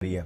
કરીએ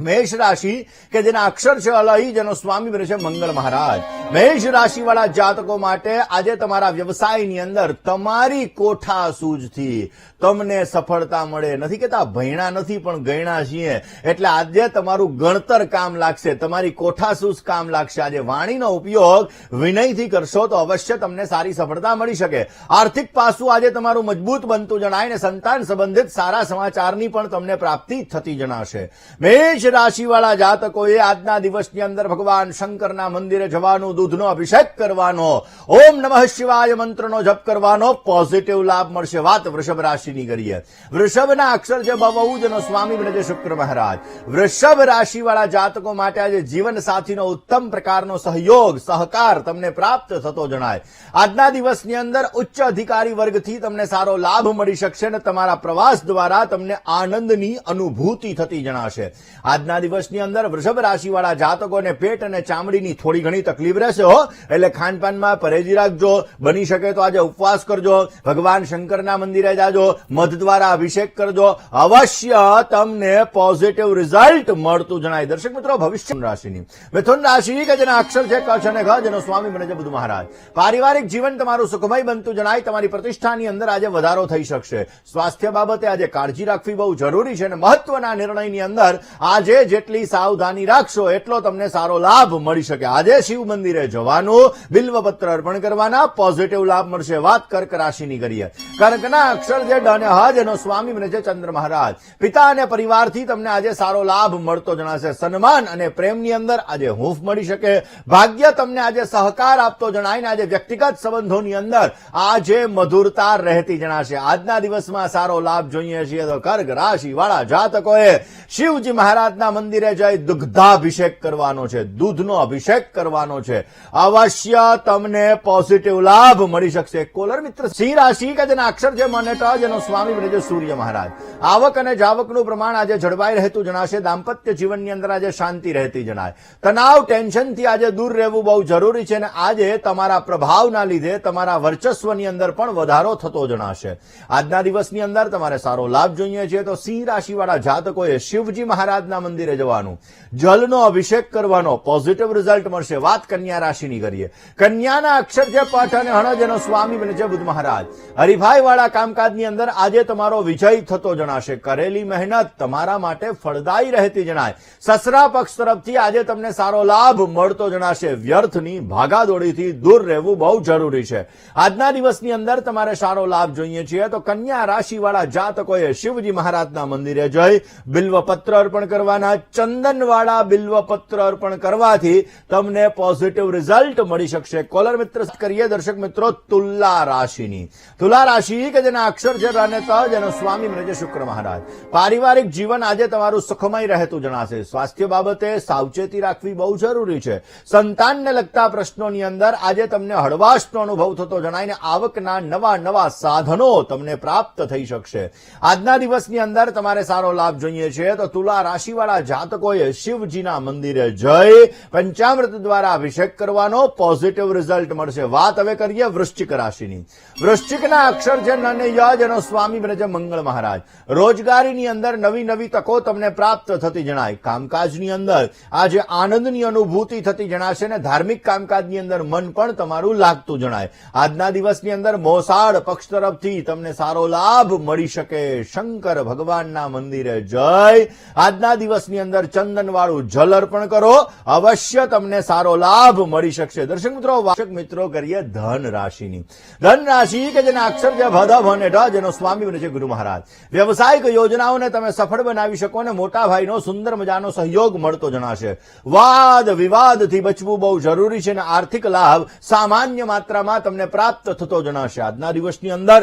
મેષ રાશિ, કે જેના અક્ષર છે જેનો સ્વામી બને છે મંગળ મહારાજ. મેષ રાશિ વાળા જાતકો માટે આજે તમારા વ્યવસાયની અંદર તમારી કોઠા સૂઝથી તમને સફળતા મળે. નથી કેતા ભૈણા નથી, પણ ગયણા છીએ. એટલે આજે તમારું ગણતર કામ લાગશે. તમારી કોઠા સૂઝ કામ લાગશે. આજે વાણીનો ઉપયોગ વિનયથી કરશો તો અવશ્ય તમને સારી સફળતા મળી શકે. આર્થિક પાસું આજે તમારું મજબૂત બનતું જણાય ને સંતાન સંબંધિત સારા સમાચારની પણ તમને પ્રાપ્તિ થતી જણાશે. મેષ રાશિવાળા જાતકોએ આજના દિવસની અંદર ભગવાન શંકરના મંદિરે જવાનું, દૂધનો અભિષેક કરવાનો, ઓમ નમઃ શિવાય મંત્રનો જપ કરવાનો પોઝિટિવ લાભ મળશે વાત વૃષભ રાશિની કરીએ. વૃષભના અક્ષર છે બહુજનો સ્વામી બને શુક્ર મહારાજ. વૃષભ રાશિવાળા જાતકો માટે આજે જીવન સાથીનો ઉત્તમ પ્રકારનો સહયોગ, સહકાર તમને પ્રાપ્ત થતો જણાય. આજના દિવસની અંદર ઉચ્ચ અધિકારી વર્ગથી તમને સારો લાભ મળી શકશે અને તમારા પ્રવાસ દ્વારા તમને આનંદની અનુભૂતિ થતી જણાશે. આજના દિવસની અંદર વૃષભ રાશિવાળા જાતકોને પેટ અને ચામડીની થોડી ઘણી તકલીફ રહેશે, હો. એટલે ખાનપાનમાં પરેજી રાખજો. બની શકે તો આજે ઉપવાસ કરજો. ભગવાન શંકરના મંદિરે જાજો. મધ દ્વારા અભિષેક કરજો. અવશ્ય તમને પોઝિટિવ રિઝલ્ટ મળતું જણાય. દર્શક મિત્રો, ભવિષ્ય રાશિની. મિથુન રાશિ કે જેના અક્ષર છે કચ્છ અને ઘ, જેનો સ્વામી બને છે બુધ મહારાજ. પારિવારિક જીવન તમારું સુખમય બનતું જણાય. તમારી પ્રતિષ્ઠાની અંદર આજે વધારો થઈ શકશે. સ્વાસ્થ્ય બાબતે આજે કાળજી રાખવી બહુ જરૂરી છે અને મહત્વના નિર્ણયની અંદર આજે જેટલી સાવધાની રાખશો, એટલો તમને સારો લાભ મળી શકે. આજે શિવ મંદિરે જવાનું, બિલ્વપત્ર અર્પણ કરવાના પોઝિટિવ લાભ મળશે. વાત કર્ક રાશિની કરીએ. કર્કના અક્ષર જે ડ અને હ જેનો સ્વામી બને છે ચંદ્ર મહારાજ. પિતા અને પરિવારથી તમને આજે સારો લાભ મળતો જણાશે. સન્માન અને પ્રેમની અંદર આજે હૂંફ મળી શકે. ભાગ્ય તમને આજે સહકાર આપતો જણાય આજે વ્યક્તિગત સંબંધોની અંદર આજે મધુરતા રહેતી જણાશે. આજના દિવસમાં સારો લાભ જોઈએ છીએ તો કર્ક રાશિ વાળા જાતકોએ. શિવજી મહારાજના મંદિરે જઈ દુગ્ધાભિષેક કરવાનો છે, દૂધનો અભિષેક કરવાનો છે. અવશ્ય તમને પોઝિટિવ લાભ મળી શકશે. કોલર મિત્ર, સિંહ રાશિ કે જેના અક્ષર છે મને જેનો સ્વામી બને છે સૂર્ય મહારાજ. આવક અને જાવકનું પ્રમાણ આજે જળવાઈ રહેતું જણાશે. દાંપત્ય જીવનની અંદર આજે શાંતિ રહેતી જણાય. તણાવ, ટેન્શનથી આજે દૂર રહેવું બહુ જરૂરી છે અને આજે તમારા પ્રભાવના લીધે તમારા વર્ચસ્વની અંદર પણ વધારો થતો જણાશે. આજના દિવસની અંદર તમારે સારો લાભ જોઈએ છે તો સિંહ રાશિવાળા જાતકોએ શિવજી મહારાજના મંદિરે જવાનું. જલનો અભિષેક કરવાનો. પોઝિટિવ રિઝલ્ટ મળશે. વાત કન્યા રાશિની કરીએ. કન્યાના અક્ષર છે પાઠ અને હણજ એનો સ્વામી બને છે બુદ્ધ મહારાજ. હરિભાઈ વાળા કામકાજની અંદર આજે તમારો વિજય થતો જણાશે. કરેલી મહેનત તમારા માટે ફળદાયી રહેતી જણાય. સસરા પક્ષ તરફથી આજે તમને સારો લાભ મળતો જણાશે. વ્યર્થની ભાગાદોડીથી દૂર રહેવું બહુ જરૂરી છે. આજના દિવસની અંદર તમારે સારો લાભ જોઈએ છીએ. તો કન્યા રાશિવાળા જાતકોએ શિવજી મહારાજના મંદિરે જઈ બિલ્વપત્ર અર્પણ કરવાના ચંદનવાળા બિલ્વપત્ર અર્પણ કરવાથી તમને પોઝિટિવ રિઝલ્ટ મળી શકશે. કોલર મિત્ર કરીએ દર્શક મિત્રો, તુલા રાશિની. તુલા રાશિ કે જેના અક્ષર છે ર અને જેનો સ્વામી બને શુક્ર મહારાજ. પારિવારિક જીવન આજે તમારું સુખમય રહેતું જણાશે. સ્વાસ્થ્ય બાબતે સાવચેતી રાખવી બહુ જરૂરી છે. સંતાનને લગતા પ્રશ્નોની અંદર આજે તમને હળવાશનો અનુભવ થતો જણાઈને આવકના નવા નવા સાધનો તમને પ્રાપ્ત થઈ શકશે. આજના દિવસની અંદર તમારે સારો લાભ જોઈએ છે. તો તુલા રાશિવાળા જાતકોએ શિવજીના મંદિરે જઈ પંચામૃત દ્વારા અભિષેક કરવાનો પોઝિટિવ રિઝલ્ટ મળશે. વાત હવે કરીએ વૃશ્ચિક રાશિની. વૃશ્ચિકના અક્ષર અને યજ એનો સ્વામી બને મંગળ મહારાજ. રોજગારીની અંદર નવી નવી તકો તમને પ્રાપ્ત થતી જણાય. કામકાજની અંદર આજે આનંદની અનુભૂતિ થતી જણાશે ને ધાર્મિક કામકાજની અંદર મન પણ તમારું લાગતું જણાય. આજના દિવસની અંદર મોસાળ પક્ષ તરફથી તમને સારો લાભ મળી શકે. શંકર ભગવાનના મંદિરે જય આજના દિવસની અંદર ચંદનવાળું જલ અર્પણ કરો. અવશ્ય તમને સારો લાભ મળી શકશે. દર્શક મિત્રો વાચક મિત્રો કરીએ ધન રાશિની. ધન રાશિ કે જેના અક્ષર છે ભધ અને ઢ જેનો સ્વામી બને છે ગુરુ મહારાજ. વ્યવસાયિક યોજનાઓને તમે સફળ બનાવી શકો અને મોટા ભાઈનો સુંદર મજાનો સહયોગ મળતો જણાશે. વાદ વિવાદથી બચવું બહુ જરૂરી છે અને આર્થિક લાભ સામાન્ય માત્રામાં તમને પ્રાપ્ત થતો જણાશે. આજના દિવસની અંદર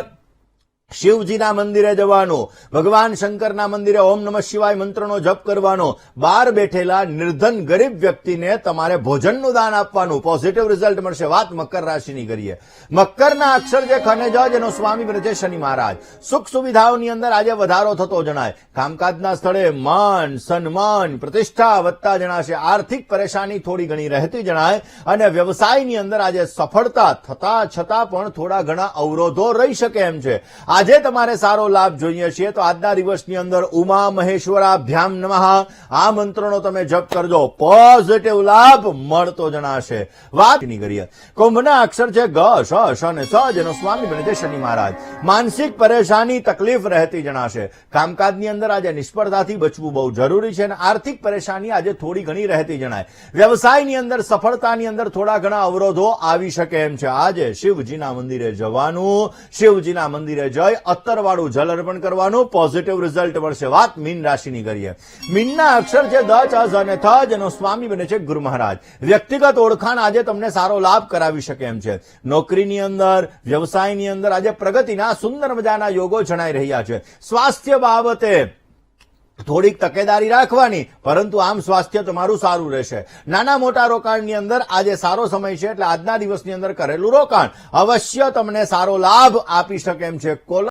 શિવજીના મંદિરે જવાનું, ભગવાન શંકરના મંદિરે ઓમ નમઃ શિવાય મંત્રનો જપ કરવાનો બહાર બેઠેલા નિર્ધન ગરીબ વ્યક્તિને તમારે ભોજનનું દાન આપવાનું. પોઝિટિવ રિઝલ્ટ મળશે. વાત મકર રાશિની કરીએ. મકરના અક્ષર જે ખને જ, જેનો સ્વામી બને શનિ મહારાજ. સુખ સુવિધાઓની અંદર આજે વધારો થતો જણાય. કામકાજના સ્થળે માન, સન્માન, પ્રતિષ્ઠા વધતા જણાશે. આર્થિક પરેશાની થોડી ઘણી રહેતી જણાય. અને વ્યવસાયની અંદર આજે સફળતા થતા છતાં પણ થોડા ઘણા અવરોધો રહી શકે એમ છે. આજે તમારે સારો લાભ જોઈએ છે તો આજના દિવસની અંદર ઉમા મહેશ્વરાભ્યામ નમઃ. આ મંત્રનો તમે જપ કરજો. પોઝિટિવ લાભ મળતો જણાશે. વાતની કરીએ. કુંભના અક્ષર છે ગ, શ શ અને સ, જેનો સ્વામી બને છે શનિ મહારાજ. માનસિક પરેશાની તકલીફ રહેતી જણાશે. કામકાજની અંદર આજે નિષ્ફળતાથી બચવું બહુ જરૂરી છે અને આર્થિક પરેશાની આજે થોડી ઘણી રહેતી જણાય. વ્યવસાયની અંદર, સફળતાની અંદર થોડા ઘણા અવરોધો આવી શકે એમ છે. આજે શિવજીના મંદિરે જવાનું. શિવજીના મંદિરે જઈ અત્તરવાળું જલ અર્પણ કરવાનું પોઝિટિવ રિઝલ્ટ મળશે. વાત મીન રાશિની કરીએ. મીનના અક્ષર છે દ ચ અને થ, જેનો સ્વામી બને છે ગુરુ મહારાજ વ્યક્તિગત ઓળખાણ આજે તમને સારો લાભ કરાવી શકે એમ છે. નોકરીની અંદર, વ્યવસાયની અંદર આજે પ્રગતિના સુંદર મજાના યોગો જણાઈ રહ્યા છે. સ્વાસ્થ્ય બાબતે થોડીક તકેદારી રાખવાની, પરંતુ આમ સ્વાસ્થ્ય તમારું સારું રહેશે. નાના મોટા રોકાણની અંદર આજે સારો સમય છે, એટલે આજના દિવસની અંદર કરેલું રોકાણ. અવશ્ય તમને સારો લાભ આપી શકે એમ છે. કોલ